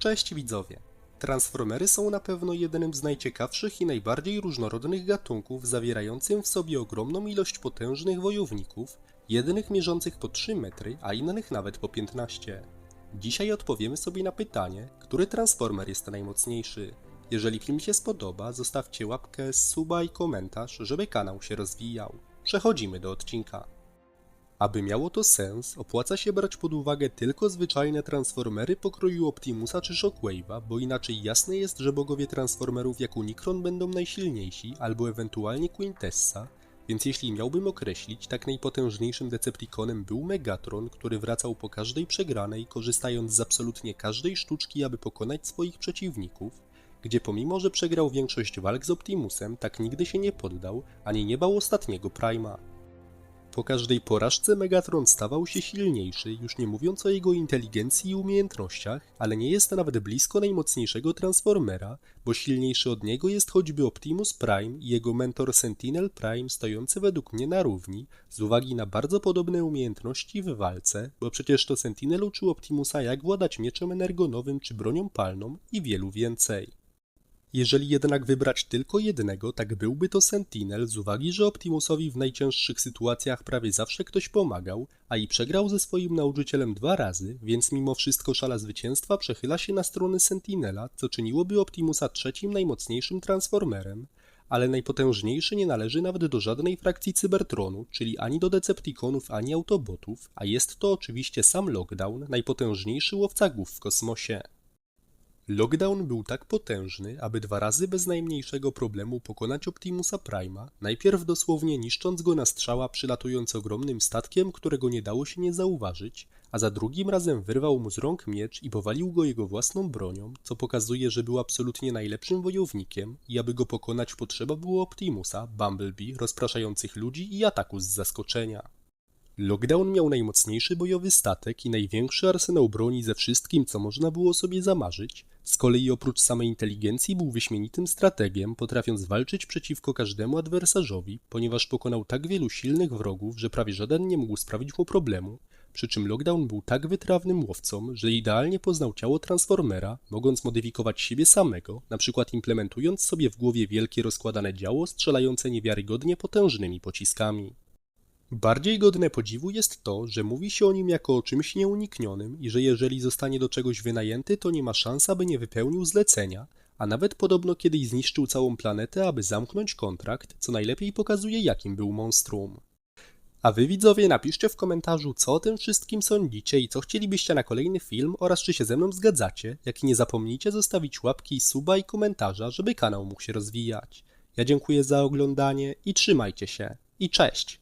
Cześć widzowie! Transformery są na pewno jednym z najciekawszych i najbardziej różnorodnych gatunków, zawierającym w sobie ogromną ilość potężnych wojowników, jednych mierzących po 3 metry, a innych nawet po 15. Dzisiaj odpowiemy sobie na pytanie, który transformer jest najmocniejszy. Jeżeli film się spodoba, zostawcie łapkę, suba i komentarz, żeby kanał się rozwijał. Przechodzimy do odcinka. Aby miało to sens, opłaca się brać pod uwagę tylko zwyczajne transformery pokroju Optimusa czy Shockwave'a, bo inaczej jasne jest, że bogowie transformerów jak Unicron będą najsilniejsi, albo ewentualnie Quintessa, więc jeśli miałbym określić, tak najpotężniejszym Decepticonem był Megatron, który wracał po każdej przegranej, korzystając z absolutnie każdej sztuczki, aby pokonać swoich przeciwników, gdzie pomimo, że przegrał większość walk z Optimusem, tak nigdy się nie poddał, ani nie bał ostatniego Prima. Po każdej porażce Megatron stawał się silniejszy, już nie mówiąc o jego inteligencji i umiejętnościach, ale nie jest nawet blisko najmocniejszego Transformera, bo silniejszy od niego jest choćby Optimus Prime i jego mentor Sentinel Prime stojący według mnie na równi, z uwagi na bardzo podobne umiejętności w walce, bo przecież to Sentinel uczył Optimusa jak władać mieczem energonowym czy bronią palną i wielu więcej. Jeżeli jednak wybrać tylko jednego, tak byłby to Sentinel z uwagi, że Optimusowi w najcięższych sytuacjach prawie zawsze ktoś pomagał, a i przegrał ze swoim nauczycielem dwa razy, więc mimo wszystko szala zwycięstwa przechyla się na stronę Sentinela, co czyniłoby Optimusa trzecim najmocniejszym transformerem, ale najpotężniejszy nie należy nawet do żadnej frakcji Cybertronu, czyli ani do Decepticonów, ani Autobotów, a jest to oczywiście sam Lockdown, najpotężniejszy łowca głów w kosmosie. Lockdown był tak potężny, aby dwa razy bez najmniejszego problemu pokonać Optimusa Prima, najpierw dosłownie niszcząc go na strzała przylatując ogromnym statkiem, którego nie dało się nie zauważyć, a za drugim razem wyrwał mu z rąk miecz i powalił go jego własną bronią, co pokazuje, że był absolutnie najlepszym wojownikiem i aby go pokonać potrzeba było Optimusa, Bumblebee, rozpraszających ludzi i ataku z zaskoczenia. Lockdown miał najmocniejszy bojowy statek i największy arsenał broni ze wszystkim, co można było sobie zamarzyć. Z kolei oprócz samej inteligencji był wyśmienitym strategiem, potrafiąc walczyć przeciwko każdemu adwersarzowi, ponieważ pokonał tak wielu silnych wrogów, że prawie żaden nie mógł sprawić mu problemu. Przy czym Lockdown był tak wytrawnym łowcą, że idealnie poznał ciało Transformera, mogąc modyfikować siebie samego, na przykład implementując sobie w głowie wielkie rozkładane działo strzelające niewiarygodnie potężnymi pociskami. Bardziej godne podziwu jest to, że mówi się o nim jako o czymś nieuniknionym i że jeżeli zostanie do czegoś wynajęty, to nie ma szans, aby nie wypełnił zlecenia, a nawet podobno kiedyś zniszczył całą planetę, aby zamknąć kontrakt, co najlepiej pokazuje jakim był monstrum. A wy widzowie napiszcie w komentarzu, co o tym wszystkim sądzicie i co chcielibyście na kolejny film oraz czy się ze mną zgadzacie, jak i nie zapomnijcie zostawić łapki, suba i komentarza, żeby kanał mógł się rozwijać. Ja dziękuję za oglądanie i trzymajcie się. I cześć!